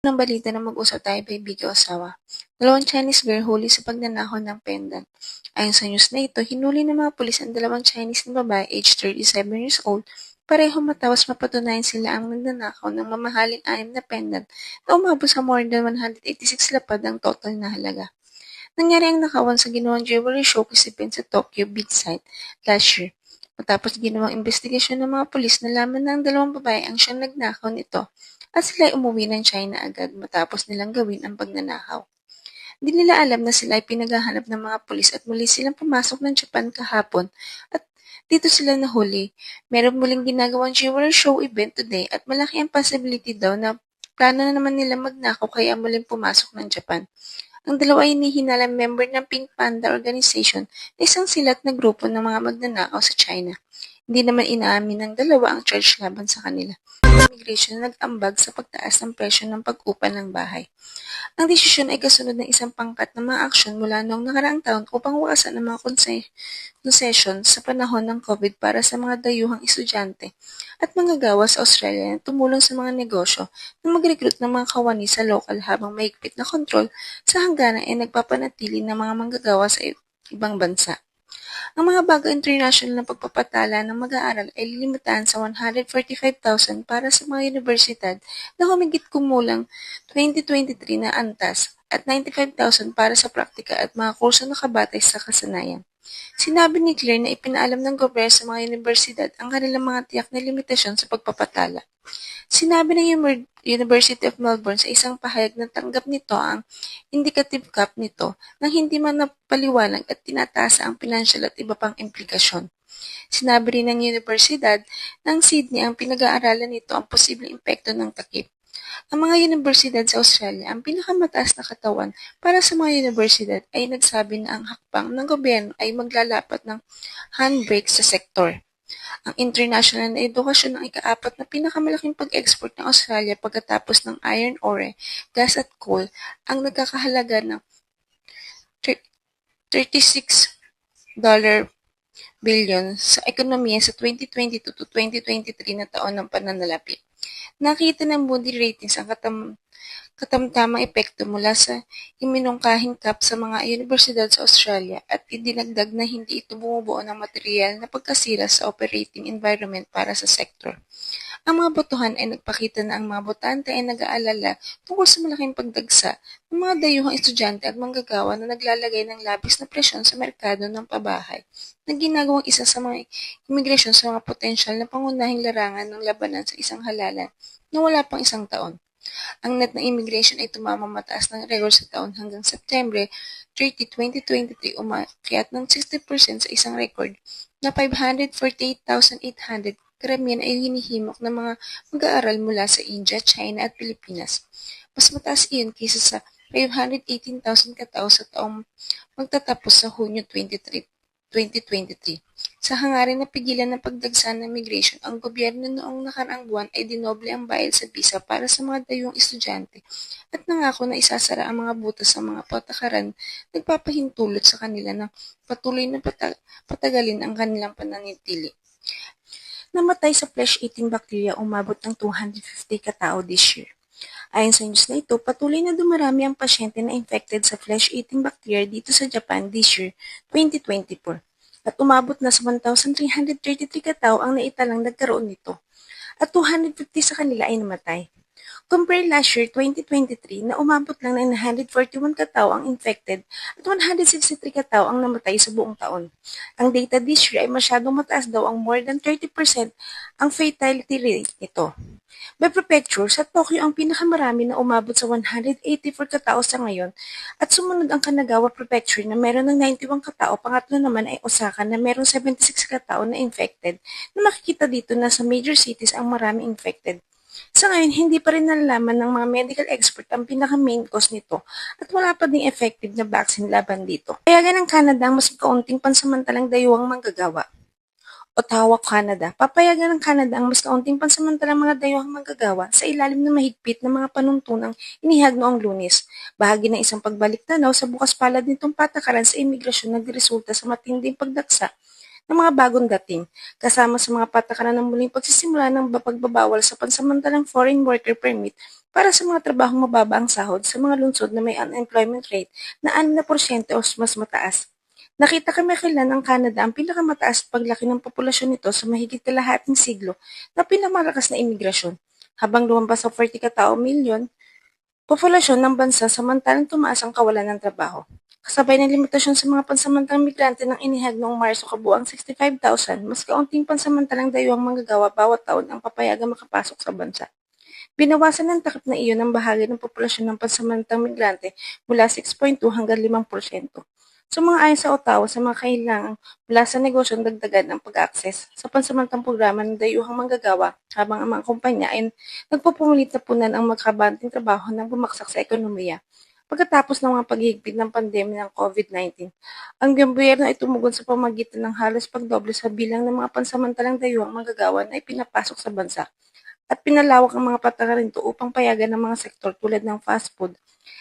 ng balita na mag-usap tayo Osawa. Dalawang Chinese girl huli sa pagnanakaw ng pendant. Ayon sa news na ito, hinuli ng mga pulis ang dalawang Chinese na babae aged 37 years old pareho matapos mapatunayan sila ang nagnanakaw ng mamahaling anim na pendant na umabot sa more than 186 lapad ang total na halaga. Nangyari ang nakawan sa ginawang jewelry showcase event sa Tokyo Beachside last year. Matapos ginawang investigasyon ng mga pulis, nalaman na ang dalawang babae ang siyang nagnakaw nito at sila ay umuwi ng China agad matapos nilang gawin ang pagnanakaw. Di nila alam na sila ay pinaghahanap ng mga pulis at muli silang pumasok ng Japan kahapon at dito sila nahuli. Meron muling ginagawang jewelry show event today at malaki ang possibility daw na plano na naman nila magnakaw kaya muling pumasok ng Japan. Ang dalawa ay hinihinalang member ng Pink Panda Organization na isang silat na grupo ng mga magnanakaw sa China. Hindi naman inaamin ng dalawa ang charge laban sa kanila immigration na nag-ambag sa pagtaas ng presyo ng pag-upa ng bahay. Ang desisyon ay kasunod ng isang pangkat ng mga aksyon mula noong nakaraang taon upang wakasan ang mga concession sa panahon ng COVID para sa mga dayuhang estudyante at mga gawa sa Australia na tumulong sa mga negosyo na mag-recruit ng mga kawani sa lokal habang mahigpit na kontrol sa hangganan ay nagpapanatili ng mga manggagawa sa ibang bansa. Ang mga bago international na pagpapatala ng mag-aaral ay lilimitahan sa 145,000 para sa mga universidad na humigit kumulang 2023 na antas at 95,000 para sa praktika at mga kurso na kabatay sa kasanayan. Sinabi ni Claire na ipinaalam ng gobyerno sa mga universidad ang kanilang mga tiyak na limitasyon sa pagpapatala. Sinabi ng University of Melbourne sa isang pahayag na tanggap nito ang indicative cap nito nang hindi man napaliwanag at tinataasa ang financial at iba pang implikasyon. Sinabi rin ng Universidad ng Sydney ang pinag-aaralan nito ang posibleng epekto ng takip. Ang mga universidad sa Australia, ang pinakamataas na katawan para sa mga universidad ay nagsabi na ang hakbang ng gobyerno ay maglalapat ng handbrake sa sektor. Ang international na edukasyon ang ikaapat na pinakamalaking pag-export ng Australia pagkatapos ng iron ore, gas at coal ang nagkakahalaga ng 36 billion sa ekonomiya sa 2022 to 2023 na taon ng pananalapi. Nakita ng Moody Ratings ang katam katamtamang epekto mula sa iminungkahing cap sa mga universidad sa Australia at idinagdag na hindi ito bumubuo ng material na pagkasira sa operating environment para sa sektor. Ang mga botohan ay nagpakita na ang mga botante ay nag-aalala tungkol sa malaking pagdagsa ng mga dayuhang estudyante at manggagawa na naglalagay ng labis na presyon sa merkado ng pabahay na ginagawang isa sa mga imigrasyon sa mga potensyal na pangunahing larangan ng labanan sa isang halalan na wala pang isang taon. Ang net ng immigration ay tumama mataas ng record sa taon hanggang September 30, 2023 umakyat ng 60% sa isang record na 548,800 karamihan ay hinihimok ng mga mag-aaral mula sa India, China at Pilipinas. Mas mataas iyon kaysa sa 518,000 katao sa taong magtatapos sa Hunyo 23, 2023. Sa hangarin na pigilan ng pagdagsa ng migration, ang gobyerno noong nakaraang buwan ay dinoble ang bayad sa visa para sa mga dayong estudyante at nangako na isasara ang mga butas sa mga patakaran nagpapahintulot sa kanila na patuloy na patagalin ang kanilang pananitili. Namatay sa flesh-eating bacteria umabot ng 250 katao this year. Ayon sa news na ito, patuloy na dumarami ang pasyente na infected sa flesh-eating bacteria dito sa Japan this year, 2024 at umabot na sa 1,333 katao ang naitalang nagkaroon nito at 250 sa kanila ay namatay. Compare last year, 2023, na umabot lang ng 941 katao ang infected at 163 katao ang namatay sa buong taon. Ang data this year ay masyadong mataas daw ang more than 30% ang fatality rate nito. By prefecture, sa Tokyo ang pinakamarami na umabot sa 184 katao sa ngayon at sumunod ang Kanagawa Prefecture na meron ng 91 katao, pangatlo naman ay Osaka na meron 76 katao na infected na makikita dito na sa major cities ang marami infected. Sa ngayon, hindi pa rin nalalaman ng mga medical expert ang pinaka-main cause nito at wala pa ding effective na vaccine laban dito. Kaya ng Canada mas kaunting pansamantalang dayuhang manggagawa. Ottawa, Canada. Papayagan ng Canada ang mas kaunting pansamantalang mga dayuhang manggagawa sa ilalim ng mahigpit na mga panuntunang inihag noong lunes. Bahagi ng isang pagbalik tanaw sa bukas palad nitong patakaran sa imigrasyon nagresulta sa matinding pagdaksa ng mga bagong dating, kasama sa mga patakaran ng muling pagsisimula ng pagbabawal sa pansamantalang foreign worker permit para sa mga trabahong mababa ang sahod sa mga lungsod na may unemployment rate na 6% o mas mataas. Nakita kami kailan ang Canada ang pinakamataas paglaki ng populasyon nito sa mahigit kalahating siglo na pinamalakas na imigrasyon, habang lumampas sa 40 katao milyon populasyon ng bansa samantalang tumaas ang kawalan ng trabaho. Kasabay ng limitasyon sa mga pansamantalang migrante ng inihag noong Marso kabuang 65,000, mas kaunting pansamantalang dayuhang manggagawa bawat taon ang papayagang makapasok sa bansa. Binawasan ng takip na iyon ang bahagi ng populasyon ng pansamantalang migrante mula 6.2 hanggang 5%. So mga ayon sa Ottawa sa mga kailangan mula sa negosyo ang dagdagan ng pag-access sa pansamantang programa ng dayuhang manggagawa habang ang mga kumpanya ay nagpupulit na punan ang magkabanting trabaho ng bumaksak sa ekonomiya. Pagkatapos ng mga paghihigpit ng pandemya ng COVID-19, ang gobyerno ay tumugon sa pamagitan ng halos pagdoble sa bilang ng mga pansamantalang dayuhang manggagawa na ipinapasok sa bansa at pinalawak ang mga patakaran nito upang payagan ng mga sektor tulad ng fast food,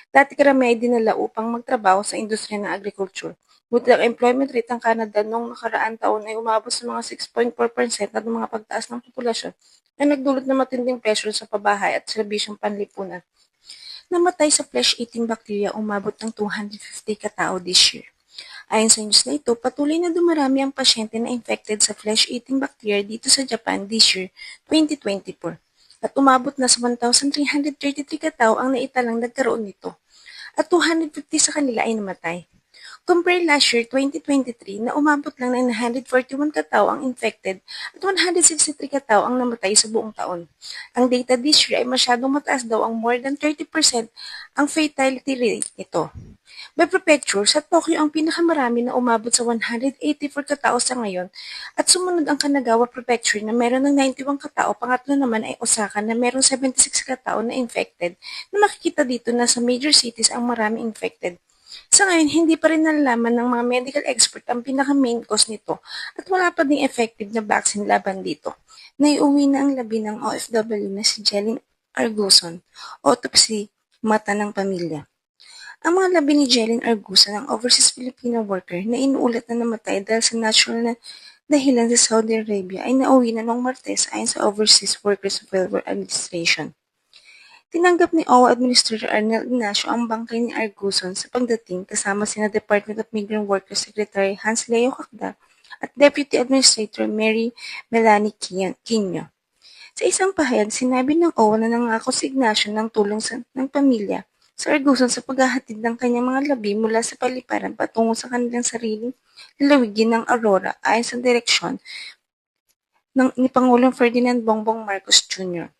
Dati karamihan ay dinala upang magtrabaho sa industriya ng agriculture. Buti ang employment rate ng Canada noong nakaraan taon ay umabot sa mga 6.4% at mga pagtaas ng populasyon ay nagdulot ng matinding pressure sa pabahay at serbisyong panlipunan. Namatay sa flesh-eating bacteria umabot ng 250 katao this year. Ayon sa news na ito, patuloy na dumarami ang pasyente na infected sa flesh-eating bacteria dito sa Japan this year, 2024 at umabot na sa 1,333 katao ang naitalang nagkaroon nito at 250 sa kanila ay namatay. Compare last year, 2023, na umabot lang ng 941 katao ang infected at 163 katao ang namatay sa buong taon. Ang data this year ay masyadong mataas daw ang more than 30% ang fatality rate nito. By prefecture, sa Tokyo ang pinakamarami na umabot sa 184 katao sa ngayon at sumunod ang Kanagawa Prefecture na meron ng 91 katao, pangatlo naman ay Osaka na meron 76 katao na infected na makikita dito na sa major cities ang marami infected. Sa ngayon, hindi pa rin nalalaman ng mga medical expert ang pinaka-main cause nito at wala pa ding effective na vaccine laban dito. Naiuwi na ang labi ng OFW na si Jeline Arguson, autopsy, mata ng pamilya. Ang mga labi ni Jeline Argusa ng overseas Filipino worker na inuulat na namatay dahil sa natural na dahilan sa Saudi Arabia ay nauwi na noong Martes ayon sa Overseas Workers Welfare Administration. Tinanggap ni OWA Administrator Arnel Ignacio ang bangkay ni Arguson sa pagdating kasama sina Department of Migrant Workers Secretary Hans Leo Cacda at Deputy Administrator Mary Melanie Quino. Sa isang pahayag, sinabi ng OWA na nangako si Ignacio ng tulong sa, ng pamilya sa Arguson sa paghahatid ng kanyang mga labi mula sa paliparan patungo sa kanilang sariling lalawigin ng Aurora ayon sa direksyon ng ni Pangulong Ferdinand Bongbong Marcos Jr.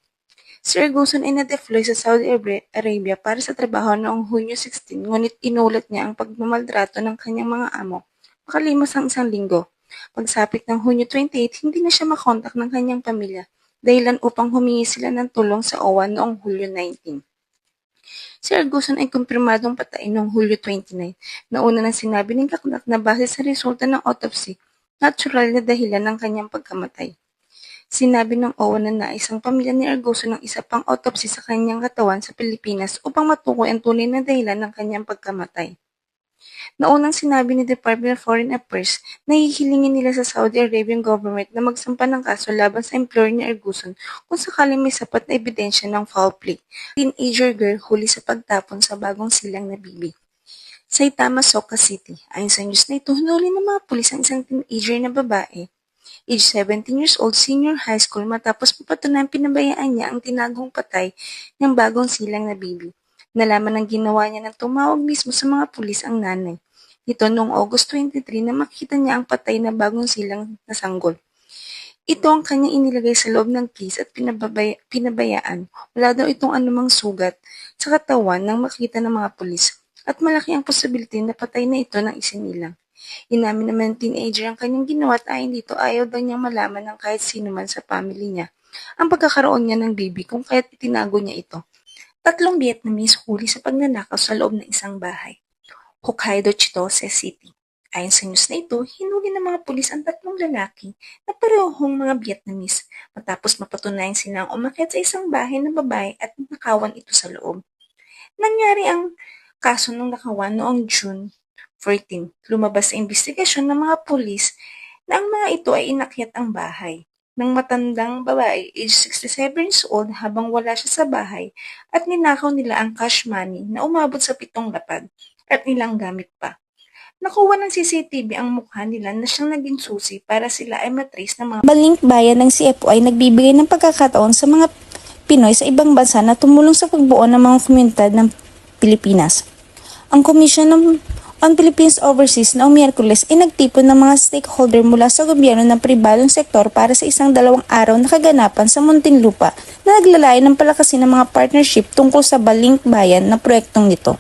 Si Erguson ay na-deploy sa Saudi Arabia para sa trabaho noong Hunyo 16 ngunit inulat niya ang pagmamaltrato ng kanyang mga amo makalimas ang isang linggo. Pagsapit ng Hunyo 28, hindi na siya makontak ng kanyang pamilya dahilan upang humingi sila ng tulong sa OWA noong Hulyo 19. Si Arguson ay kumpirmadong patay noong Hulyo 29. Nauna nang sinabi ng kaknak na base sa resulta ng autopsy, natural na dahilan ng kanyang pagkamatay. Sinabi ng OWA na nais pamilya ni Arguso ng isa pang autopsy sa kanyang katawan sa Pilipinas upang matukoy ang tunay na dahilan ng kanyang pagkamatay. Naunang sinabi ni Department of Foreign Affairs na hihilingin nila sa Saudi Arabian government na magsampa ng kaso laban sa employer ni Erguson kung sakaling may sapat na ebidensya ng foul play. Teenager girl huli sa pagtapon sa bagong silang na bibi. Saitama, Soka City. Ayon sa news na ito, hinuli ng mga pulis ang isang teenager na babae age 17 years old, senior high school matapos mapatunayan pinabayaan niya ang tinagong patay ng bagong silang na bibi. Nalaman ng ginawa niya ng tumawag mismo sa mga pulis ang nanay. Ito noong August 23 na makita niya ang patay na bagong silang nasanggol. Ito ang kanyang inilagay sa loob ng case at pinababaya, pinabayaan. Wala daw itong anumang sugat sa katawan nang makita ng mga pulis at malaki ang posibility na patay na ito ng isinilang. Inamin naman ng teenager ang kanyang ginawa at ayon dito ayaw daw niyang malaman ng kahit sino man sa family niya ang pagkakaroon niya ng baby kung kaya't itinago niya ito. Tatlong Vietnamese huli sa pagnanakaw sa loob ng isang bahay. Hokkaido Chitose City. Ayon sa news na ito, hinuli ng mga pulis ang tatlong lalaki na parehong mga Vietnamese matapos mapatunayan silang umakyat sa isang bahay ng babae at nakawan ito sa loob. Nangyari ang kaso ng nakawan noong June 14. Lumabas sa investigasyon ng mga pulis na ang mga ito ay inakyat ang bahay ng matandang babae age 67 years old habang wala siya sa bahay at ninakaw nila ang cash money na umabot sa pitong lapad at ilang gamit pa. Nakuha ng CCTV ang mukha nila na siyang naging susi para sila ay matrace ng mga Balink bayan ng CFO ay nagbibigay ng pagkakataon sa mga Pinoy sa ibang bansa na tumulong sa pagbuo ng mga komunidad ng Pilipinas. Ang Commission ng on Philippines Overseas na Miyerkules ay nagtipon ng mga stakeholder mula sa gobyerno ng pribadong sektor para sa isang dalawang araw na kaganapan sa Muntinlupa na naglalayo ng palakasin ng mga partnership tungkol sa Balink Bayan na proyektong nito.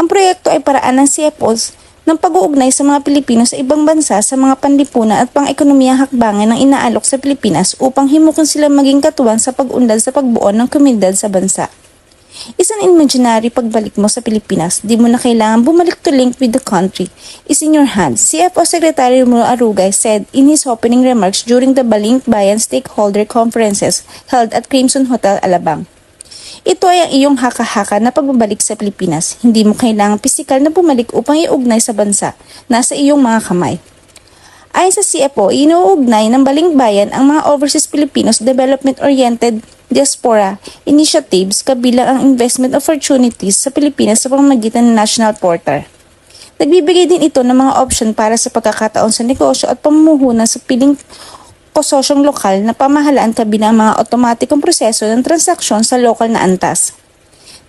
Ang proyekto ay paraan ng CFOs ng pag-uugnay sa mga Pilipino sa ibang bansa sa mga panlipunan at pang-ekonomiyang hakbangan ng inaalok sa Pilipinas upang himukin sila maging katuwang sa pag-unlad sa pagbuo ng komunidad sa bansa. Isang imaginary pagbalik mo sa Pilipinas, di mo na kailangan bumalik to link with the country. Is in your hands. CFO Secretary Romulo Arugay said in his opening remarks during the Balink Bayan Stakeholder Conferences held at Crimson Hotel, Alabang. Ito ay ang iyong haka-haka na pagbabalik sa Pilipinas. Hindi mo kailangang pisikal na bumalik upang iugnay sa bansa. Nasa iyong mga kamay. Ayon sa CFO, inuugnay ng Balingbayan ang mga overseas Filipinos development-oriented diaspora initiatives kabilang ang investment opportunities sa Pilipinas sa pamamagitan ng National Portal. Nagbibigay din ito ng mga option para sa pagkakataon sa negosyo at pamumuhunan sa piling kososyong lokal na pamahalaan kabilang ang mga otomatikong proseso ng transaksyon sa lokal na antas.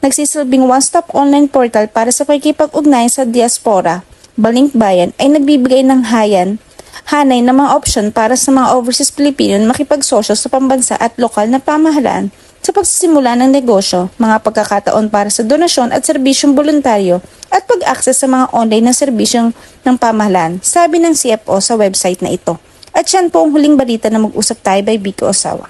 Nagsisilbing one-stop online portal para sa pagkipag-ugnayan sa diaspora, Balink Bayan ay nagbibigay ng hayan hanay na mga option para sa mga overseas Pilipino na makipagsosyo sa pambansa at lokal na pamahalaan sa pagsisimula ng negosyo, mga pagkakataon para sa donasyon at serbisyong voluntaryo at pag-access sa mga online na serbisyong ng pamahalaan, sabi ng CFO sa website na ito. At yan po ang huling balita na mag-usap tayo by Biko Osawa.